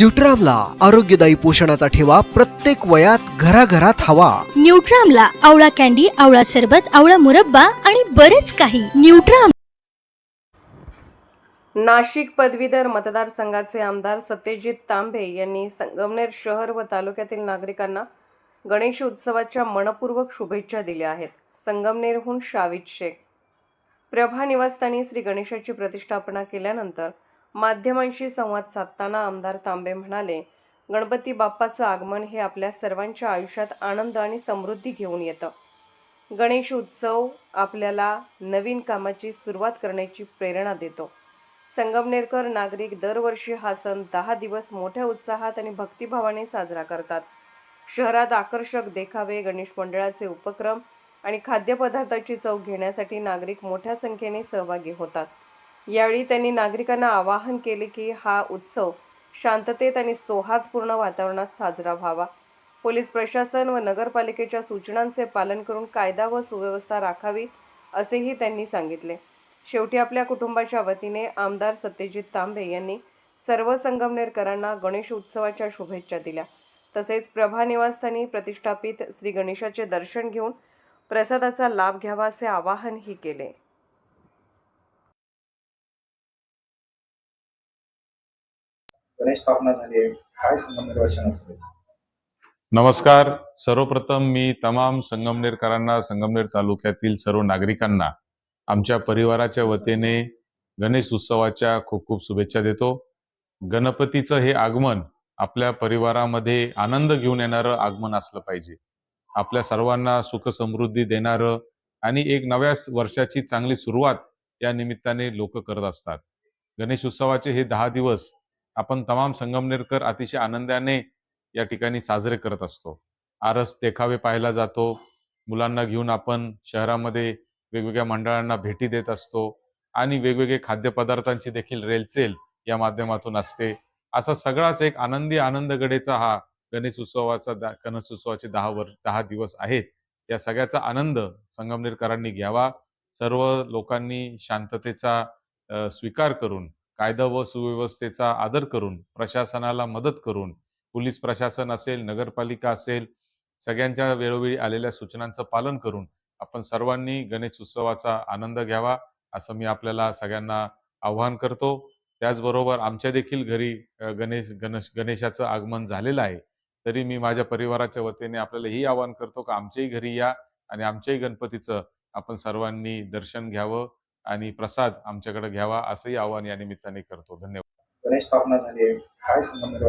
न्यूट्रामला आरोग्यदायी पोषणाचा ठेवा प्रत्येक वयात घराघरात हवा. न्यूट्रामला आवळा कॅन्डी आवळा सरबत आवळा मुरब्बा आणि बरेच काही. न्यूट्राम नाशिक पदवीधर मतदारसंघाचे आमदार सत्यजित तांबे यांनी संगमनेर शहर व तालुक्यातील नागरिकांना गणेश उत्सवाच्या मनपूर्वक शुभेच्छा दिल्या आहेत. संगमनेरहून शाविद शेख. प्रभा निवासस्थानी श्री गणेशाची प्रतिष्ठापना केल्यानंतर माध्यमांशी संवाद साधताना आमदार तांबे म्हणाले गणपती बाप्पाचं आगमन हे आपल्या सर्वांच्या आयुष्यात आनंद आणि समृद्धी घेऊन येतं. गणेश उत्सव आपल्याला नवीन कामाची सुरुवात करण्याची प्रेरणा देतो. संगमनेरकर नागरिक दरवर्षी हा सण दहा दिवस मोठ्या उत्साहात आणि भक्तिभावाने साजरा करतात. शहरात आकर्षक देखावे गणेश मंडळाचे उपक्रम आणि खाद्यपदार्थाची चव घेण्यासाठी नागरिक मोठ्या संख्येने सहभागी होतात. यावेळी त्यांनी नागरिकांना आवाहन केले की हा उत्सव शांततेत आणि सौहार्दपूर्ण वातावरणात साजरा व्हावा. पोलीस प्रशासन व नगरपालिकेच्या सूचनांचे पालन करून कायदा व सुव्यवस्था राखावी असेही त्यांनी सांगितले. शेवटी आपल्या कुटुंबाच्या वतीने आमदार सत्यजित तांबे यांनी सर्व संगमनेरकरांना गणेश उत्सवाच्या शुभेच्छा दिल्या. तसेच प्रभा निवासस्थानी प्रतिष्ठापित श्री गणेशाचे दर्शन घेऊन प्रसादाचा लाभ घ्यावा असे आवाहनही केले. स्थापना झाली काय संगमनेर नमस्कार. सर्वप्रथम मी तमाम संगमनेरकरांना संगमनेर तालुक्यातील सर्व नागरिकांना आमच्या परिवाराच्या वतीने गणेश उत्सवाच्या खूप खूप शुभेच्छा देतो. गणपतीचं हे आगमन आपल्या परिवारामध्ये आनंद घेऊन येणारं आगमन असलं पाहिजे. आपल्या सर्वांना सुख समृद्धी देणारं आणि एक नव्या वर्षाची चांगली सुरुवात या निमित्ताने लोक करत असतात. गणेश उत्सवाचे हे दहा दिवस आपण तमाम संगमनेरकर अतिशय आनंदाने या ठिकाणी साजरे करत असतो. आरस देखावे पाहायला जातो. मुलांना घेऊन आपण शहरामध्ये वेगवेगळ्या मंडळांना भेटी देत असतो आणि वेगवेगळे खाद्यपदार्थांची देखील रेलचेल या माध्यमातून असते. असा सगळाच एक आनंदी आनंदगडेचा हा गणेश उत्सवाचा गणेश उत्सवाचे दहा वर्ष दहा दिवस आहेत. या सगळ्याचा आनंद संगमनेरकरांनी घ्यावा. सर्व लोकांनी शांततेचा स्वीकार करून कायदा व सुव्यवस्थेचा आदर करून प्रशासनाला मदत करून पोलीस प्रशासन असेल नगरपालिका असेल सगळ्यांच्या वेळोवेळी आलेल्या सूचनांचं पालन करून आपण सर्वांनी गणेश उत्सवाचा आनंद घ्यावा असं मी आपल्याला सगळ्यांना आव्हान करतो. त्याचबरोबर आमच्या देखील घरी गणेश गणेश गणेशाचं आगमन झालेलं आहे. तरी मी माझ्या परिवाराच्या वतीने आपल्याला ही आवाहन करतो का आमच्याही घरी या आणि आमच्याही गणपतीचं आपण सर्वांनी दर्शन घ्यावं. आणि प्रसाद आमच्याकडे घ्यावा असंही आवाहन या निमित्ताने करतो. धन्यवाद. गणेश स्थापना झाली आहे. काय संबंध?